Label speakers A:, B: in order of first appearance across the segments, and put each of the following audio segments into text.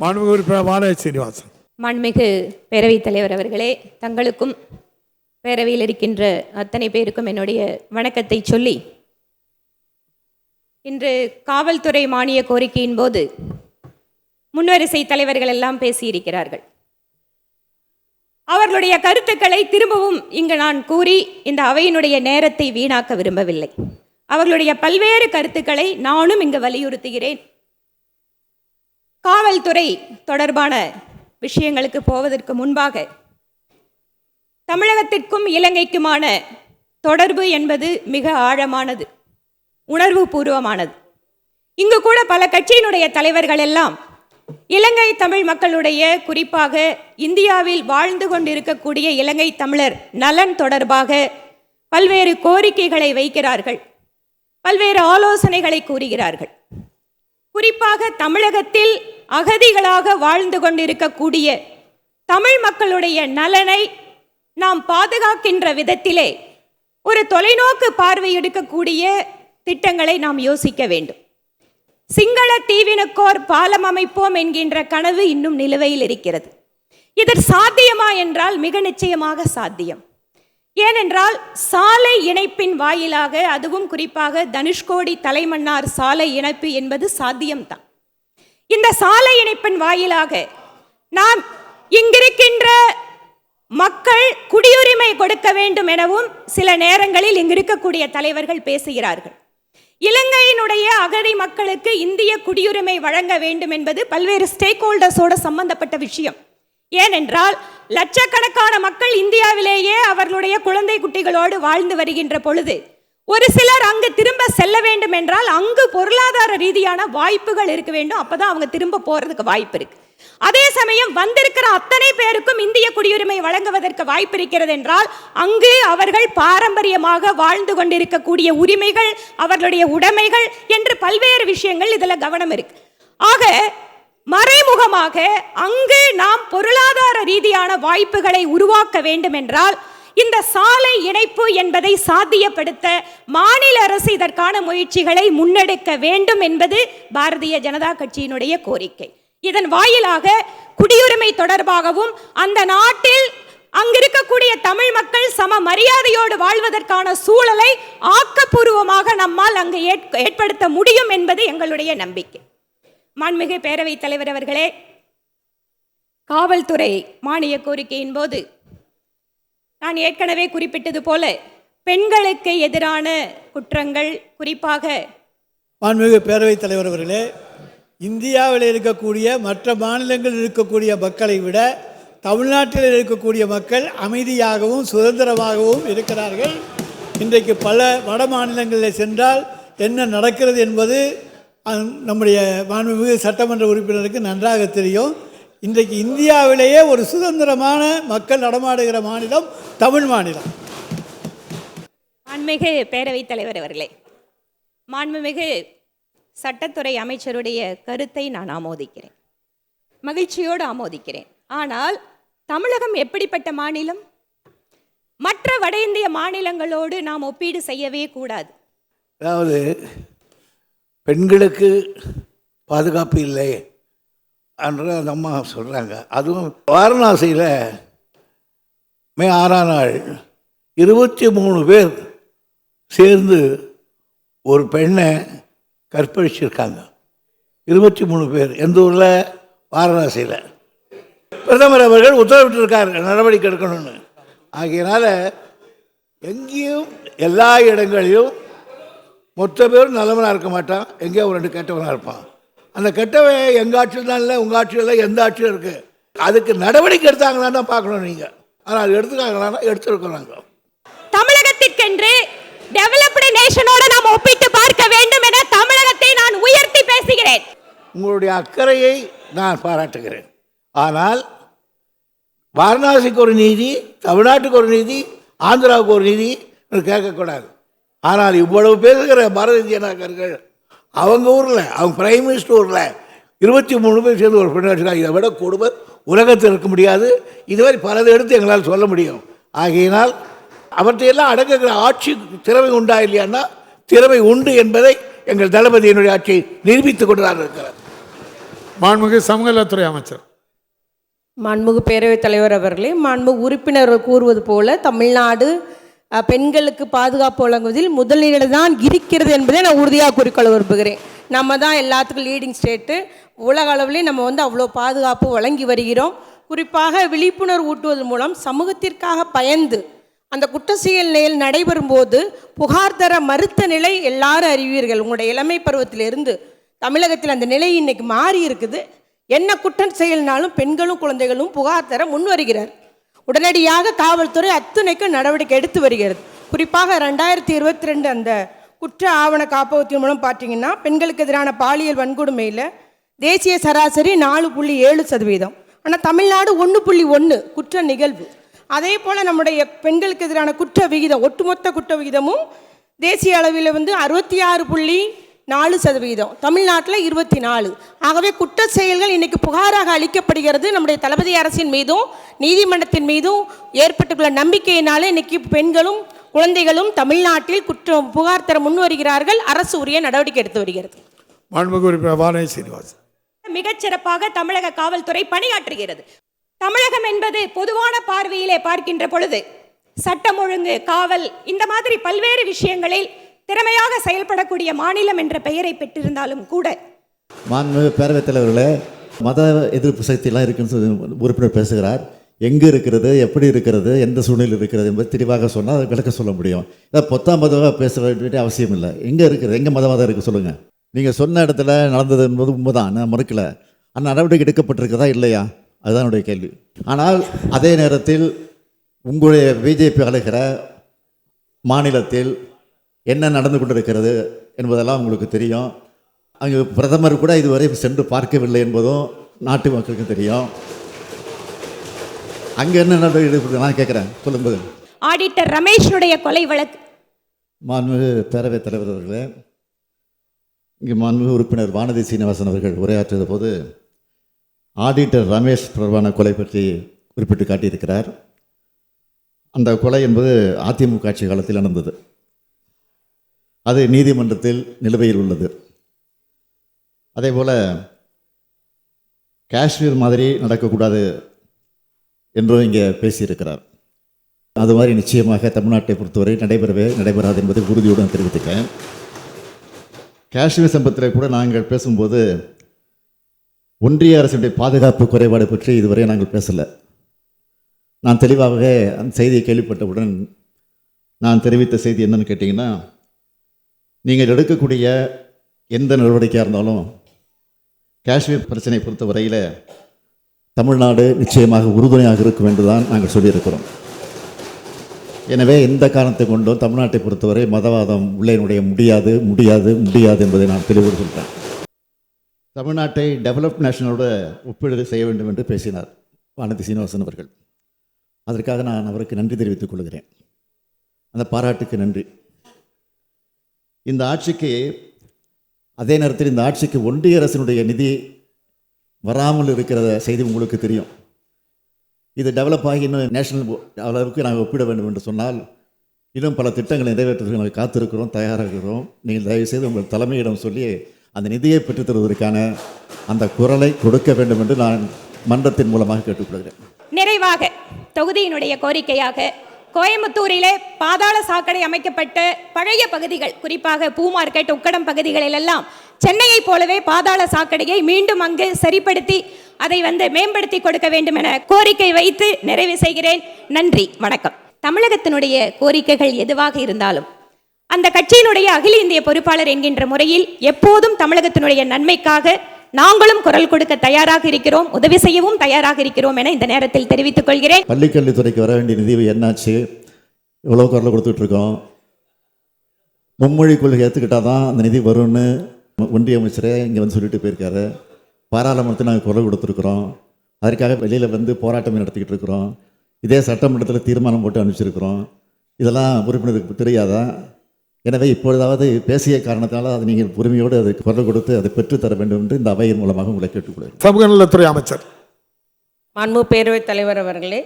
A: மாண்புமிகு உறுப்பினர் வானதி சீனிவாசன்.
B: மாண்புமிகு பேரவைத் தலைவர் அவர்களே தங்களுக்கும் பேரவையில் இருக்கின்ற அத்தனை பேருக்கும் என்னுடைய வணக்கத்தை சொல்லி இன்று காவல்துறை மானிய கோரிக்கையின் போது முன்வரிசை தலைவர்கள் எல்லாம் பேசியிருக்கிறார்கள். அவர்களுடைய கருத்துக்களை திரும்பவும் இங்கு நான் கூறி இந்த அவையினுடைய நேரத்தை வீணாக்க விரும்பவில்லை. அவர்களுடைய பல்வேறு கருத்துக்களை நானும் இங்கு வலியுறுத்துகிறேன். காவல்துறை தொடர்பான விஷயங்களுக்கு போவதற்கு முன்பாக தமிழகத்திற்கும் இலங்கைக்குமான தொடர்பு என்பது மிக ஆழமானது உணர்வு பூர்வமானது இங்கு கூட பல கட்சியினுடைய தலைவர்கள் எல்லாம் இலங்கை தமிழ் மக்களுடைய குறிப்பாக இந்தியாவில் வாழ்ந்து கொண்டிருக்கக்கூடிய இலங்கை தமிழர் நலன் தொடர்பாக பல்வேறு கோரிக்கைகளை வைக்கிறார்கள் பல்வேறு ஆலோசனைகளை கூறுகிறார்கள். குறிப்பாக தமிழகத்தில் அகதிகளாக வாழ்ந்து கொண்டிருக்கக்கூடிய தமிழ் மக்களுடைய நலனை நாம் பாதுகாக்கின்ற விதத்திலே ஒரு தொலைநோக்கு பார்வை எடுக்கக்கூடிய திட்டங்களை நாம் யோசிக்க வேண்டும். சிங்கள தீவினுக்கோர் பாலம் அமைப்போம் என்கின்ற கனவு இன்னும் நிலுவையில் இருக்கிறது. இதர் சாத்தியமா என்றால் மிக நிச்சயமாக சாத்தியம். ஏனென்றால் சாலை இணைப்பின் வாயிலாக அதுவும் குறிப்பாக தனுஷ்கோடி தலைமன்னார் சாலை இணைப்பு என்பது சாத்தியம்தான். இந்த சாலை இணைப்பின் வாயிலாக நாம் இங்கிருக்கின்ற மக்கள் குடியுரிமை கொடுக்க வேண்டும் எனவும் சில நேரங்களில் இங்கிருக்கக்கூடிய தலைவர்கள் பேசுகிறார்கள். இலங்கையினுடைய அகதி மக்களுக்கு இந்திய குடியுரிமை வழங்க வேண்டும் என்பது பல்வேறு ஸ்டேக் ஹோல்டர்ஸோட சம்பந்தப்பட்ட விஷயம். ஏனென்றால் லட்சக்கணக்கான மக்கள் இந்தியாவிலேயே அவர்களுடைய குழந்தை குட்டிகளோடு வாழ்ந்து வருகின்ற பொழுது ஒரு சிலர் அங்கு திரும்ப செல்ல வேண்டும் என்றால் அங்கு பொருளாதார ரீதியான வாய்ப்புகள் இருக்க வேண்டும். அப்பதான் அவங்க திரும்ப போறதுக்கு வாய்ப்பு இருக்கு. அதே சமயம் வந்திருக்கிற அத்தனை பேருக்கும் இந்திய குடியுரிமை வழங்குவதற்கு வாய்ப்பு இருக்கிறது என்றால் அங்கு அவர்கள் பாரம்பரியமாக வாழ்ந்து கொண்டிருக்கக்கூடிய உரிமைகள் அவர்களுடைய உடைமைகள் என்று பல்வேறு விஷயங்கள் இதில் கவனம் இருக்கு. ஆக மறைமுகமாக அங்கு நாம் பொருளாதார ரீதியான வாய்ப்புகளை உருவாக்க வேண்டும் என்றால் இந்த சாலை இணைப்பு என்பதை சாத்தியப்படுத்த மாநில அரசு இதற்கான முயற்சிகளை முன்னெடுக்க வேண்டும் என்பது பாரதிய ஜனதா கட்சியினுடைய கோரிக்கை. இதன் வாயிலாக குடியுரிமை தொடர்பாகவும் அந்த நாட்டில் அங்கிருக்கக்கூடிய தமிழ் மக்கள் சம மரியாதையோடு வாழ்வதற்கான சூழலை ஆக்கப்பூர்வமாக நம்மால் அங்கு ஏற்- ஏற்படுத்த முடியும் என்பது எங்களுடைய நம்பிக்கை. மாண்புமிகு பேரவைத் தலைவர் அவர்களே காவல்துறை மானிய கோரிக்கையின் போது நான் ஏற்கனவே குறிப்பிட்டது போல பெண்களுக்கு எதிரான குற்றங்கள் குறிப்பாக
A: மாண்புமிகு பேரவைத் தலைவர் அவர்களே இந்தியாவில் இருக்கக்கூடிய மற்ற மாநிலங்களில் இருக்கக்கூடிய மக்களை விட தமிழ்நாட்டில் இருக்கக்கூடிய மக்கள் அமைதியாகவும் சுதந்திரமாகவும் இருக்கிறார்கள். இன்றைக்கு பல வட மாநிலங்களில் சென்றால் என்ன நடக்கிறது என்பது நம்முடைய மாண்புமிகு சட்டமன்ற உறுப்பினருக்கு நன்றாக தெரியும். இன்றைக்கு இந்தியாவிலேயே ஒரு சுதந்திரமான மக்கள் நடமாடுகிற மாநிலம் தமிழ் மாநிலம்.
B: மாண்புமிகு பேரவைத் தலைவர் அவர்களே மாண்புமிகு சட்டத்துறை அமைச்சருடைய கருத்தை நான் ஆமோதிக்கிறேன். மகிழ்ச்சியோடு ஆமோதிக்கிறேன். ஆனால் தமிழகம் எப்படிப்பட்ட மாநிலம்? மற்ற வட இந்திய மாநிலங்களோடு நாம் ஒப்பீடு செய்யவே கூடாது.
C: அதாவது பெண்களுக்கு பாதுகாப்பு இல்லை என்று அந்த அம்மா சொல்கிறாங்க அதுவும் வாரணாசியில் மே ஆறாம் நாள் இருபத்தி மூணு பேர் சேர்ந்து ஒரு பெண்ணை கற்பழிச்சிருக்காங்க. இருபத்தி மூணு பேர் எந்த ஊரில்? வாரணாசியில். பிரதமர் அவர்கள் உத்தரவிட்டிருக்காரு நடவடிக்கை எடுக்கணும்னு. ஆகையினால எங்கேயும் எல்லா இடங்களிலும் மொத்த பேரும் நல்லவனாக இருக்க மாட்டான். எங்கேயோ ஒரு ரெண்டு கெட்டவனாக இருப்பான். அந்த கெட்டவன் எங்கள் ஆட்சியில் தான் இல்லை உங்கள் ஆட்சியில் இல்லை எந்த ஆட்சியில் இருக்குது அதுக்கு நடவடிக்கை எடுத்தாங்களான்னு தான் பார்க்கணும் நீங்கள் ஆனால் அது எடுத்துக்காங்களான்னா எடுத்துருக்குறாங்க
B: தமிழகத்திற்கென்று டெவலப்டு நேஷனோட நாம் ஒப்பிட்டு பார்க்க வேண்டும் என தமிழகத்தை நான் உயர்த்தி பேசுகிறேன்.
C: உங்களுடைய அக்கறையை நான் பாராட்டுகிறேன். ஆனால் வாரணாசிக்கு ஒரு நீதி தமிழ்நாட்டுக்கு ஒரு நீதி ஆந்திராவுக்கு ஒரு நீதி கேட்கக்கூடாது. ஆனால் இவ்வளவு பேசுகிற பாரதிய ஜனதாக்காரர்கள் அவங்க ஊரில் அவங்க பிரைம் மினிஸ்டர் ஊரில் இருபத்தி மூணு பேர் சேர்ந்து ஒரு பெண் வச்சுருக்காங்க. இதை விட கொடுமை உலகத்தில் இருக்க முடியாது. இதுவரை பலதை எடுத்து எங்களால் சொல்ல முடியும். ஆகையினால் அவற்றையெல்லாம் அடங்குகிற ஆட்சி திறமை உண்டா இல்லையான்னா திறமை உண்டு என்பதை எங்கள் தளபதியினுடைய ஆட்சியை நிரூபித்துக் கொண்டுதான் இருக்கிறார்
D: மாண்புமிகு சமூக நலத்துறை அமைச்சர்.
E: மாண்புமிகு பேரவைத் தலைவர் அவர்களே மாண்புமிகு உறுப்பினர்கள் கூறுவது போல தமிழ்நாடு பெண்களுக்கு பாதுகாப்பு வழங்குவதில் முதலிடம் தான் இருக்கிறது என்பதை நான் உறுதியாக குறிக்கொள்ள விரும்புகிறேன். நம்ம தான் எல்லாத்துக்கும் லீடிங் ஸ்டேட்டு உலக அளவுலேயும் நம்ம வந்து அவ்வளோ பாதுகாப்பு வழங்கி வருகிறோம். குறிப்பாக விழிப்புணர்வு ஊட்டுவதன் மூலம் சமூகத்திற்காக பயந்து அந்த குற்ற செயல் நிலையில் நடைபெறும் போது புகார் தர மறுத்த நிலை எல்லாரும் அறிவீர்கள். உங்களுடைய இளமை பருவத்திலிருந்து தமிழகத்தில் அந்த நிலை இன்னைக்கு மாறி இருக்குது. என்ன குற்றம் செயல்னாலும் பெண்களும் குழந்தைகளும் புகார் தர முன் வருகிறார் உடனடியாக காவல்துறை அத்துணைக்கு நடவடிக்கை எடுத்து வருகிறது. குறிப்பாக ரெண்டாயிரத்தி இருபத்தி ரெண்டு அந்த குற்ற ஆவண காப்பகத்தின் மூலம் பார்த்தீங்கன்னா பெண்களுக்கு எதிரான பாலியல் வன்கொடுமையில் தேசிய சராசரி நாலு புள்ளி ஏழு சதவீதம். ஆனால் தமிழ்நாடு ஒன்று புள்ளி ஒன்று குற்ற நிகழ்வு. அதே போல் நம்முடைய பெண்களுக்கு எதிரான குற்ற விகிதம் ஒட்டுமொத்த குற்ற விகிதமும் தேசிய அளவில் வந்து அறுபத்தி ஆறு புள்ளி நாலு சதவீதம் தமிழ்நாட்டில் இருபத்தி நாலு ஆகவே குற்ற செயல்கள் இன்னைக்கு புகாராக அளிக்கப்படுகிறது நம்முடைய தளபதி அரசின் மீதும் நீதிமன்றத்தின் மீதும் ஏற்பட்டுள்ள நம்பிக்கையினாலே இன்னைக்கு பெண்களும் குழந்தைகளும் தமிழ்நாட்டில் குற்றம் புகார் தர முன் வருகிறார்கள். அரசு உரிய நடவடிக்கை எடுத்து வருகிறது.
D: மாண்புமிகு சீனிவாசன்.
B: மிகச்சிறப்பாக தமிழக காவல்துறை பணியாற்றுகிறது. தமிழகம் என்பது பொதுவான பார்வையிலே பார்க்கின்ற பொழுது சட்டம் ஒழுங்கு காவல் இந்த மாதிரி பல்வேறு விஷயங்களில் திறமையாக செயல்படக்கூடிய மாநிலம் என்ற பெயரை பெற்றிருந்தாலும் கூட.
F: மாண்புமிகு பேரவைத் தலைவர்களே மத எதிர்ப்பு சக்தியெல்லாம் இருக்குன்னு சொல்லி உறுப்பினர் பேசுகிறார். எங்கே இருக்கிறது எப்படி இருக்கிறது எந்த சூழ்நிலையில் இருக்கிறது என்பது தெளிவாக சொன்னால் அதை விளக்க சொல்ல முடியும். இதை பொத்தாம் மதமாக பேச வேண்டிய அவசியம் இல்லை. எங்கே இருக்குது எங்கே மத மதம் இருக்குது சொல்லுங்கள் நீங்கள் சொன்ன இடத்துல நடந்தது என்பது உண்மைதான் நான் மறுக்கல. அந்த நடவடிக்கை எடுக்கப்பட்டிருக்கிறதா இல்லையா? அதுதான் என்னுடைய கேள்வி. ஆனால் அதே நேரத்தில் உங்களுடைய பிஜேபி ஆளுகிற மாநிலத்தில் என்ன நடந்து கொண்டிருக்கிறது என்பதெல்லாம் உங்களுக்கு தெரியும். அங்கு பிரதமர் கூட இதுவரை சென்று பார்க்கவில்லை என்பதும் நாட்டு மக்களுக்கு தெரியும். அங்கே என்ன நடவடிக்கை நான் கேட்குறேன். சொல்லும்போது
B: ஆடிட்டர் ரமேஷனுடைய கொலை வழக்கு.
F: மாண்புமிகு பேரவைத் தலைவர் அவர்களே இங்கே மாண்புமிகு உறுப்பினர் வானதி சீனிவாசன் அவர்கள் உரையாற்றிய போது ஆடிட்டர் ரமேஷ் தொடர்பான கொலை பற்றி குறிப்பிட்டு காட்டியிருக்கிறார். அந்த கொலை என்பது அதிமுக ஆட்சி காலத்தில் நடந்தது. அது நீதிமன்றத்தில் நிலுவையில் உள்ளது. அதே போல் காஷ்மீர் மாதிரி நடக்கக்கூடாது என்றும் இங்கே பேசியிருக்கிறார். அது மாதிரி நிச்சயமாக தமிழ்நாட்டை பொறுத்தவரை நடைபெறவே நடைபெறாது என்பதை உறுதியுடன் தெரிவித்துக்கிறேன். காஷ்மீர் சம்பத்தில் கூட நாங்கள் பேசும்போது ஒன்றிய அரசுடைய பாதுகாப்பு குறைபாடு பற்றி இதுவரை நாங்கள் பேசலை. நான் தெளிவாகவே அந்த செய்தியை கேள்விப்பட்டவுடன் நான் தெரிவித்த செய்தி என்னன்னு கேட்டிங்கன்னா நீங்கள் எடுக்கக்கூடிய எந்த நடவடிக்கையாக இருந்தாலும் காஷ்மீர் பிரச்சனை பொறுத்த வரையில் தமிழ்நாடு நிச்சயமாக உறுதுணையாக இருக்கும் என்று தான் நாங்கள் சொல்லியிருக்கிறோம். எனவே எந்த காரணத்தை கொண்டும் தமிழ்நாட்டை பொறுத்தவரை மதவாதம் உள்ளே நுழைய முடியாது முடியாது முடியாது என்பதை நான் தெளிவோடு சொல்கிறேன் தமிழ்நாட்டை டெவலப் நேஷனோட ஒப்பீடு செய்ய வேண்டும் என்று பேசினார் வானதி சீனிவாசன் அவர்கள். அதற்காக நான் அவருக்கு நன்றி தெரிவித்துக் கொள்கிறேன். அந்த பாராட்டுக்கு நன்றி. இந்த ஆட்சிக்கு அதே நேரத்தில் இந்த ஆட்சிக்கு ஒன்றிய அரசினுடைய நிதி வராமல் இருக்கிற செய்தி உங்களுக்கு தெரியும். இது டெவலப் ஆகி இன்னும் நேஷனல் அளவுக்கு நாங்கள் ஒப்பிட வேண்டும் என்று சொன்னால் இன்னும் பல திட்டங்களை நிறைவேற்றுவதற்கு நாங்கள் காத்திருக்கிறோம் தயாராக இருக்கிறோம். நீங்கள் தயவுசெய்து உங்கள் தலைமையிடம் சொல்லி அந்த நிதியை பெற்றுத்தருவதற்கான அந்த குரலை கொடுக்க வேண்டும் என்று நான் மன்றத்தின் மூலமாக கேட்டுக்கொள்கிறேன்.
B: நிறைவாக தொகுதியினுடைய கோரிக்கையாக கோயம்புத்தூரிலே பாதாள சாக்கடை அமைக்கப்பட்ட பழைய பகுதிகள் குறிப்பாக பூ மார்க்கெட் உக்கடம் பகுதிகளில் எல்லாம் சென்னையைப் போலவே பாதாள சாக்கடையை மீண்டும் அங்கு சரிப்படுத்தி அதை வந்து மேம்படுத்தி கொடுக்க வேண்டும் என கோரிக்கை வைத்து நிறைவு செய்கிறேன். நன்றி வணக்கம். தமிழகத்தினுடைய கோரிக்கைகள் எதுவாக இருந்தாலும் அந்த கட்சியினுடைய அகில இந்திய பொறுப்பாளர் என்கின்ற முறையில் எப்போதும் தமிழகத்தினுடைய நன்மைக்காக நாங்களும் குரல் கொடுக்க தயாராக இருக்கிறோம் உதவி செய்யவும் தயாராக இருக்கிறோம் என இந்த நேரத்தில் தெரிவித்துக் கொள்கிறேன்.
F: பள்ளிக்கல்வித்துறைக்கு வர வேண்டிய நிதி என்னாச்சு? எவ்வளோ கொடுத்துட்டு இருக்கோம் மும்மொழி கொள்கை ஏற்றுக்கிட்டால் தான் அந்த நிதி வரும்னு ஒன்றிய அமைச்சரே இங்கே வந்து சொல்லிட்டு போயிருக்காரு. பாராளுமன்றத்தில் நாங்கள் குரல் கொடுத்துருக்குறோம். அதற்காக வெளியில் வந்து போராட்டமே நடத்திக்கிட்டு இருக்கிறோம் இதே சட்டமன்றத்தில் தீர்மானம் போட்டு அனுப்பிச்சிருக்கிறோம். இதெல்லாம் உறுப்பினருக்கு தெரியாதான் எனவே இப்பொழுதாவது பேசிய காரணத்தினால அதை நீங்கள் உரிமையோடு அதுக்கு குரல் கொடுத்து அதை பெற்றுத்தர வேண்டும் என்று இந்த அவையின் மூலமாக உங்களை கேட்டுக்கொள்கிறேன்.
D: சமூக நலத்துறை அமைச்சர்.
E: மாண்பு பேரவைத் தலைவர் அவர்களே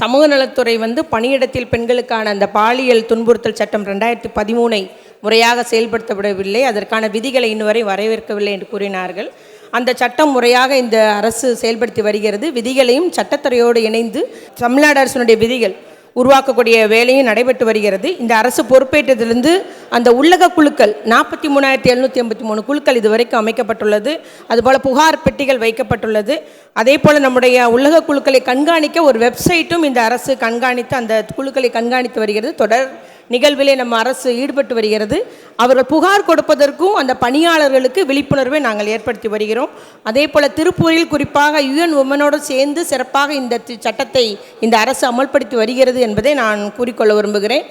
E: சமூக நலத்துறை வந்து பணியிடத்தில் பெண்களுக்கான அந்த பாலியல் துன்புறுத்தல் சட்டம் ரெண்டாயிரத்தி பதிமூனை முறையாக செயல்படுத்தப்படவில்லை. அதற்கான விதிகளை இன்னுவரை வரவேற்கவில்லை என்று கூறினார்கள். அந்த சட்டம் முறையாக இந்த அரசு செயல்படுத்தி வருகிறது. விதிகளையும் சட்டத்துறையோடு இணைந்து தமிழ்நாடு அரசினுடைய விதிகள் உருவாக்கக்கூடிய வேலையும் நடைபெற்று வருகிறது. இந்த அரசு பொறுப்பேற்றதிலிருந்து அந்த உள்ளக குழுக்கள் நாற்பத்தி மூணாயிரத்தி எழுநூற்றி ஐம்பத்தி மூணு குழுக்கள் இதுவரைக்கும் அமைக்கப்பட்டுள்ளது. அதுபோல் புகார் பெட்டிகள் வைக்கப்பட்டுள்ளது. அதே போல் நம்முடைய உள்ளக குழுக்களை கண்காணிக்க ஒரு வெப்சைட்டும் இந்த அரசு கண்காணித்து அந்த குழுக்களை கண்காணித்து வருகிறது. தொடர் நிகழ்விலே நம்ம அரசு ஈடுபட்டு வருகிறது. அவர்கள் புகார் கொடுப்பதற்கும் அந்த பணியாளர்களுக்கு விழிப்புணர்வை நாங்கள் ஏற்படுத்தி வருகிறோம். அதே போல் திருப்பூரில் குறிப்பாக யுஎன் உமனோடு சேர்ந்து சிறப்பாக இந்த சட்டத்தை இந்த அரசு அமல்படுத்தி வருகிறது என்பதை நான் கூறிக்கொள்ள விரும்புகிறேன்.